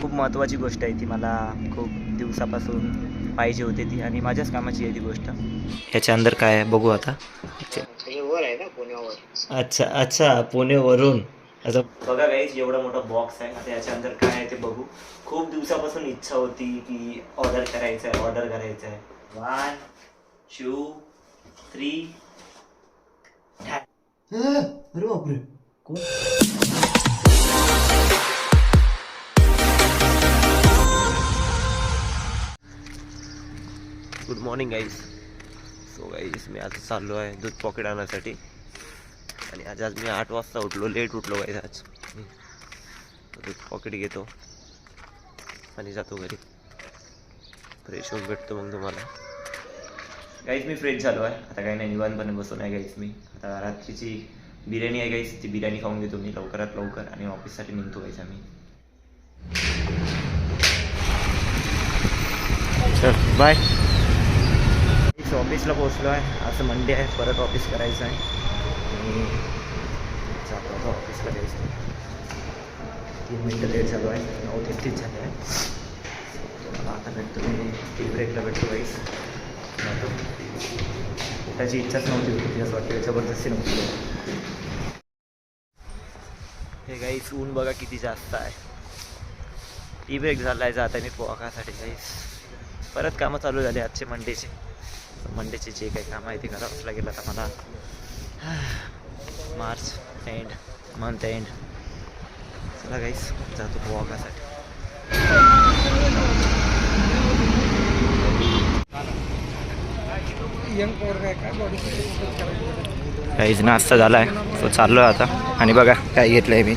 खूप महत्त्वाची गोष्ट आहे ती मला खूप दिवसापासून पाहिजे होती ती आणि माझ्याच कामाची आहे ती गोष्ट. ह्याच्या अंदर काय आहे? बघू आता. अच्छा अच्छा पुणेवरून. असं बघा गाईज एवढा मोठा बॉक्स आहे. आता याच्या अंदर काय आहे ते बघू. खूप दिवसापासून इच्छा होती की ऑर्डर करायचं आहे ऑर्डर करायचं आहे वन टू थ्री अरे बापरे. कोण? Good morning guys so guys मी आज चाललो आहे दूध पॉकेट आणण्यासाठी आणि आज आज मी आठ वाजता उठलो. लेट उठलो गाईज आज. दूध पॉकेट घेतो. आणि जातो घरी. फ्रेश होऊन भेटतो मग तुम्हाला. गाईज मी फ्रेश झालो आहे. आता काही नाही निवांतपणे बसून आहे गाईज मी. आता रात्रीची बिर्याणी आहे गाईज ती बिर्याणी खाऊन घेतो मी लवकरात लवकर. आणि ऑफिससाठी निघतो गाईज आम्ही. चल बाय ऑफिसला पोहोचलो आहे. आज मंडे आहे. परत ऑफ़िस करायचं आहे. जातो आता ऑफिसला जायचं. तीन मिनटं लेट झालो आहे. नऊ तेहतीस झाले आहे. आता भेटतो मी. टी ब्रेकला भेटतो गाईस त्याची इच्छाच नव्हती होती. असं वाटतं ज़बरदस्ती नव्हती. हे गाईस ऊन बघा किती जास्त आहे. टी ब्रेक झाला आहे जाताना पोहासाठी गाईस परत कामं चालू झाले आजचे मंडेचे मंडेचे जे काही काम आहे ते करावंच लागेल आता मला. मार्च एंड मंथ एंड चला गाईस जातो वॉकासाठी. काहीच नाश्ता झाला आहे तो चाललो आहे आता. आणि बघा काय घेतलं आहे मी.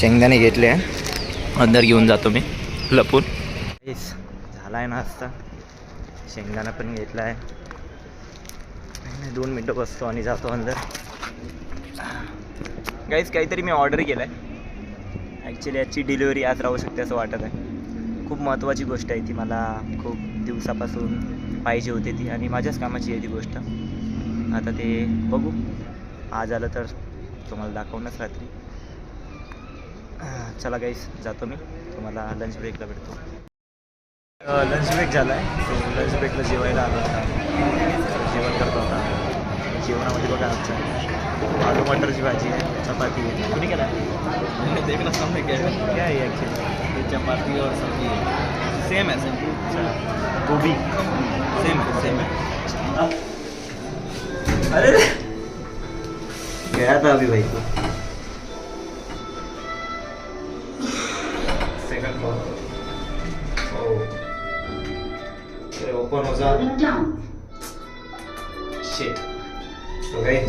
शेंगदाणे घेतले आहे. अंदर घेऊन जातो मी. लपून. झाला आहे नाश्ता. शेंगदाणा पण घेतला आहे दोन मिनटं बसतो आणि जातो अंदर. गाईज काहीतरी मी ऑर्डर केलं आहे ॲक्च्युली याची डिलिव्हरी आज राहू शकते असं वाटत आहे. खूप महत्त्वाची गोष्ट आहे ती. मला खूप दिवसापासून पाहिजे होती ती आणि माझ्याच कामाची आहे ती गोष्ट. आता ते बघू. आज आलं तर तुम्हाला दाखवणंच रात्री. चला गाईस जातो मी. तुम्हाला लंच ब्रेकला भेटतो. लंच ब्रेक झाला आहे सो लंच ब्रेकला जेवायला आलो होता जेवण करतो होता जेवणामध्ये बघा आमचं. आलू मटरची भाजी आहे चपाती आहे. कुणी केला? देखना सामने क्या क्या आहे चपाती और सब्जी है सेम है सेम गोबी. सेम है सेम है अरे गया था अभी भाई. को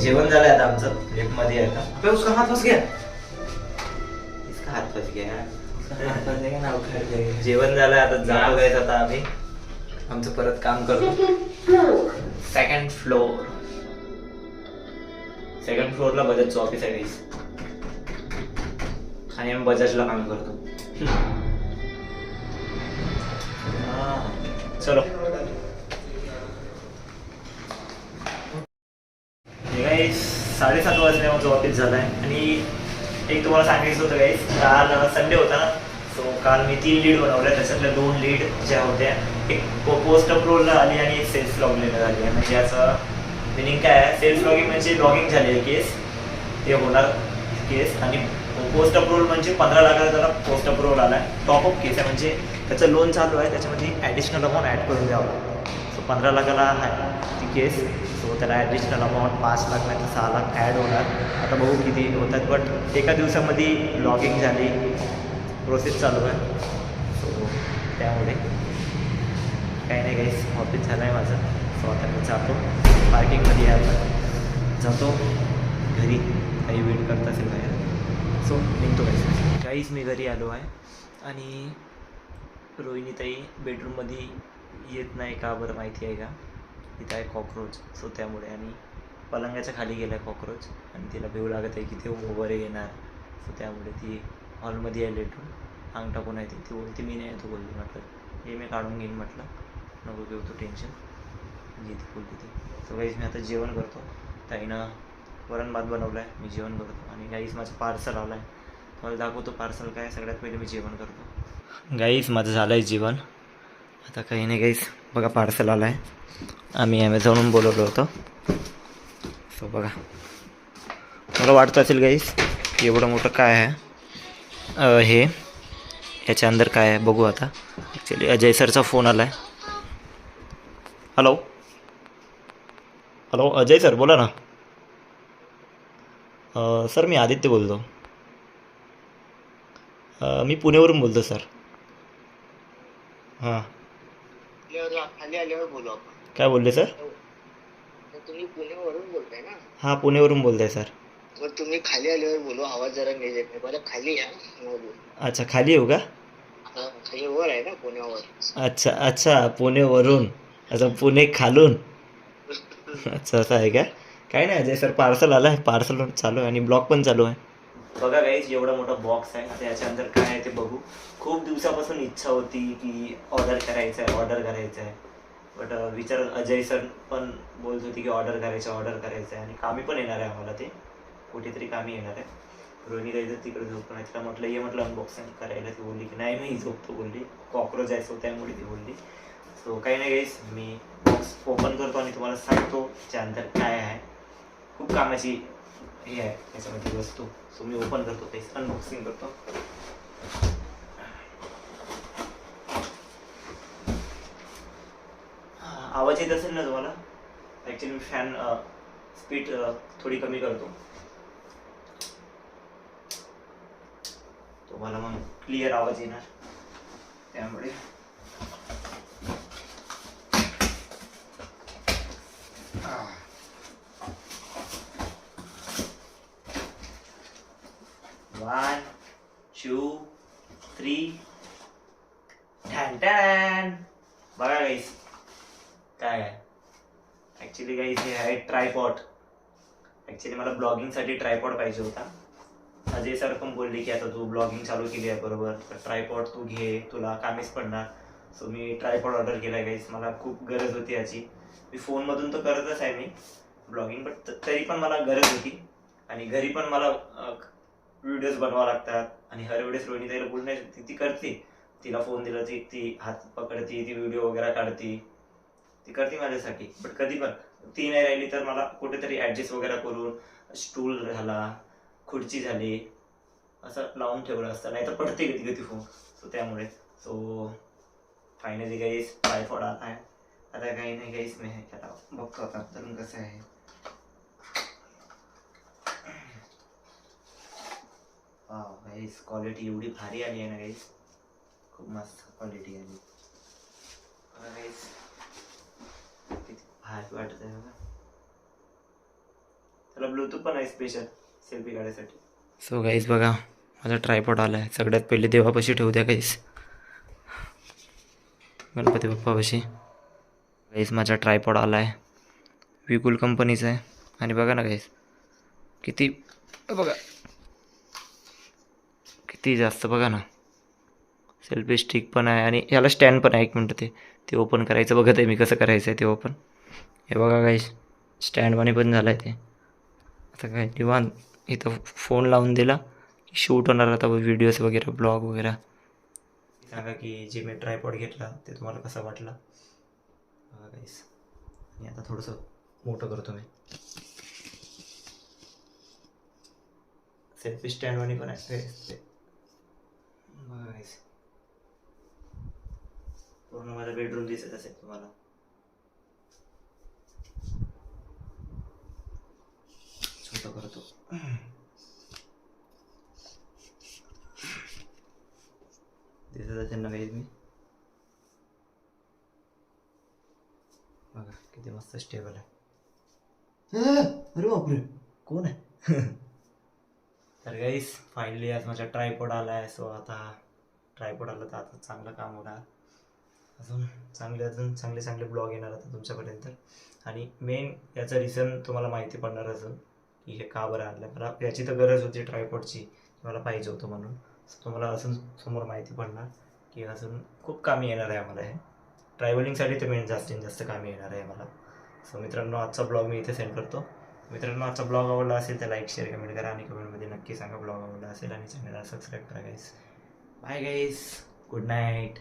जेवण झालंय आता आमचं. लेफ्टमध्ये आहे आता. अबे उसका हाथ फंस गया इसका हाथ फंस गया फंस ना उखाड़ जेवण झालंय आता जातो गायच आता आम्ही. आमचं परत काम करतो. सेकंड फ्लोर सेकंड फ्लोअरला बजाजचं ऑफिस आहे. आणि आम्ही बजाजला काम करतो. चलो हे गाईस साडेसात वाजले माझं ऑफिस झालं आहे आणि एक तुम्हाला सांगायचं होतं काही काल संडे होता ना? सो काल मी तीन लीड बनवल्या. त्याच्यातल्या दोन लीड ज्या होत्या एक पोस्ट अप्रूव्हलला आली आणि एक सेल्फ म्हणजे लॉगिंगला झाली आहे म्हणजे याचं मिनिंग काय आहे? सेल्फ लॉगिंग म्हणजे लॉगिंग झाली आहे केस ते होणार केस आणि पोस्ट अप्रूव्हल म्हणजे पंधरा लाखाचा त्याला पोस्ट अप्रूव्हल आला आहे टॉपअप केस आहे म्हणजे त्याचं लोन चालू आहे. त्याच्यामध्ये ॲडिशनल अमाऊंट ॲड करून द्यावं. लागतं सो पंधरा लाखाला आहे. केस सो त्याला ॲडिशनल अमाऊंट पाच लाख नाही तर सहा लाख ॲड होणार. आता बघू किती होतात. बट एका दिवसामध्ये लॉगिंग झाली. प्रोसेस चालू आहे. सो त्यामुळे काही नाही काहीच ऑफिस झालं आहे माझं. सो आता मी जातो. पार्किंगमध्ये यायला. जातो. घरी काही वेट करत असेल बाहेर. सो निघतो काहीच काहीच मी घरी आलो आहे. आणि रोहिणीताई बेडरूममध्ये येत नाही का? बरं माहिती आहे का? इथं आहे कॉक्रोच सो त्यामुळे आणि पलंगाच्या खाली गेला आहे कॉक्रोच आणि तिला भेऊ लागत आहे की ते वगैरे येणार. सो त्यामुळे ती हॉलमध्ये आहे लेटून. अंग टाकून आहे ती? ती बोलते मी नाही येतो बोलली म्हटलं हे मी काढून घेईन म्हटलं. नको घेऊ तो टेन्शन जी ती बोलली ती. सो गाईस मी आता जेवण करतो. ताईनं वरण भात बनवलं आहे मी जेवण करतो. आणि गाईस माझं पार्सल आलं आहे तुम्हाला दाखवतो पार्सल काय सगळ्यात पहिले मी जेवण करतो. गाईस माझं झालं आहे जेवण. आता काही नाही गाईस बघा पार्सल आलं आहे आम्ही ॲमेझॉनहून बोलवलं होतं. सो बघा. मला वाटतं असेल गाईस एवढं मोठं काय आहे? हे. याच्या अंदर काय आहे? बघू आता. ॲक्च्युली अजय सरचा फोन आला आहे हॅलो हॅलो अजय सर बोला ना. सर मी आदित्य बोलतो. मी पुणेवरून बोलतो सर. हां. आल्यावर खाली आल्यावर बोलू आपण. काय बोलले सर? तर तुम्ही पुण्यावरून बोलताय ना? हां पुण्यावरून बोलत आहे सर. मग तुम्ही खाली आल्यावर बोलू आवाज जरा नीट येत नाही. बरं खाली या. मग बोलू अच्छा खाली येऊ का? खाली वर आहे ना पुण्यावर. अच्छा अच्छा पुणेवरून. अच्छा पुणे खालून. अच्छा असं आहे का? काय नाही अजय सर पार्सल आलं आहे पार्सल चालू आहे आणि ब्लॉग पण चालू आहे. बघा गाईज एवढा मोठा बॉक्स आहे. त्याच्या अंदर काय आहे ते बघू. खूप दिवसापासून इच्छा होती की ऑर्डर करायचं आहे ऑर्डर करायचं आहे बट विचार अजय सर पण बोलत होती की ऑर्डर करायचं ऑर्डर करायचं आहे आणि कामी पण येणार आहे आम्हाला ते. कुठेतरी कामी येणार आहे. रोहिणी गाई तिकडे झोपून नाही. तिला म्हटलं ये म्हटलं अनबॉक्सिंग करायला. ती बोलली की नाही मी झोपतो बोलली. कॉक्रोच आहे सो त्यामुळे ती बोलली. सो काही नाही गाईज मी बॉक्स ओपन करतो आणि तुम्हाला सांगतो त्यानंतर काय आहे. खूप कामाची हे आहे त्याच्यामध्ये वस्तू सो मी ओपन करतो ते अनबॉक्सिंग करतो. आवाज येत असेल ना तुम्हाला? ॲक्च्युली मी फॅन स्पीड थोडी कमी करतो. तुम्हाला मग क्लिअर आवाज येणार. त्यामुळे वन टू थ्री टॅन टॅन बघा गाईस काय आहे? ॲक्च्युली गाईस हे आहे ट्रायपॉट ॲक्च्युली मला ब्लॉगिंगसाठी ट्रायपॉड पाहिजे होता. अजय सर पण बोलले की आता तू ब्लॉगिंग चालू केली आहे बरोबर. तर ट्रायपॉट तू घे तुला कामीच पडणार. सो मी ट्रायपॉड ऑर्डर केला आहे गाईस मला खूप गरज होती याची. मी फोनमधून तर करतच आहे मी ब्लॉगिंग बट तरी पण मला गरज होती. आणि घरी पण मला व्हिडिओज बनवावं लागतात. आणि हर वेळेस रोहिणी ताईला नाही ती ती करते. तिला फोन दिला ती ती हात पकडती ती व्हिडिओ वगैरे काढती. ती करते माझ्यासाठी. बट कधी पण. ती नाही राहिली तर मला कुठेतरी ॲडजस्ट वगैरे करून स्टूल झाला खुर्ची झाली असं लावून ठेवलं असतं. नाही तर पडते कधी कधी फोन सो त्यामुळे. सो फायनली काहीच पाय फोडा आता काही नाही काहीच मी आता बघतो आता तर कसं आहे. गाईस क्वालिटी एवढी भारी आली आहे ना गाईस खूप मस्त क्वालिटी आली. गाईस किती भारी वाटत आहे बघा. त्याला ब्लूटूथ पण आहे स्पेशल सेल्फी काढायसाठी. सो गाईस बघा माझा ट्रायपॉड आला आहे सगळ्यात पहिले देवापाशी ठेवू द्या गाईस गणपती बाप्पापाशी. गाईस माझा ट्रायपॉड आला आहे विकुल कंपनीचा आहे. आणि बघा ना गाईस किती बघा. किती जास्त बघा ना. सेल्फी स्टिक पण आहे आणि याला स्टँड पण आहे एक मिनटं ते. ते ओपन करायचं बघत आहे मी कसं करायचं आहे ते ओपन हे बघा काही स्टँडवाणी पण झालं आहे ते. आता काय निवांत. इथं फोन लावून दिला. की शूट होणार आता व्हिडिओज वगैरे ब्लॉग वगैरे. सांगा की जे मी ट्रायपॉड घेतला ते तुम्हाला कसा वाटला? बघा गाईस आणि आता थोडंसं मोठं करतो मी. सेल्फी स्टँडवाणी पण आहे ते- ते बघा गाईस पूर्ण माझा बेडरूम दिसत असेल तुम्हाला. छोटं करतो. दिसत असेल ना मी? बघा किती मस्त स्टेबल आहे. अरे बापरे. कोण आहे? तर गाईस फायनली आज माझा ट्रायपॉड आला आहे सो आता ट्रायपॉड आला तर आता चांगलं काम होणार. अजून चांगले अजून चांगले चांगले ब्लॉग येणार आता तुमच्यापर्यंत. आणि मेन याचा रिझन तुम्हाला माहिती पडणार अजून की हे का बरं आणलं? मला याची तर गरज होती ट्रायपॉडची मला पाहिजे होतं म्हणून. तुम्हाला अजून समोर माहिती पडणार की अजून खूप कामी येणार आहे आम्हाला हे. ट्रॅव्हलिंगसाठी तर मेन जास्तीत जास्त कामी येणार आहे आम्हाला. सो मित्रांनो आजचा ब्लॉग मी इथे सेंड करतो. मित्रांनो आजचा ब्लॉग आवडला असेल तर लाईक शेअर कमेंट करा आणि कमेंटमध्ये नक्की सांगा ब्लॉग आवडला असेल आणि चॅनलला सबस्क्राईब करा guys bye guys good night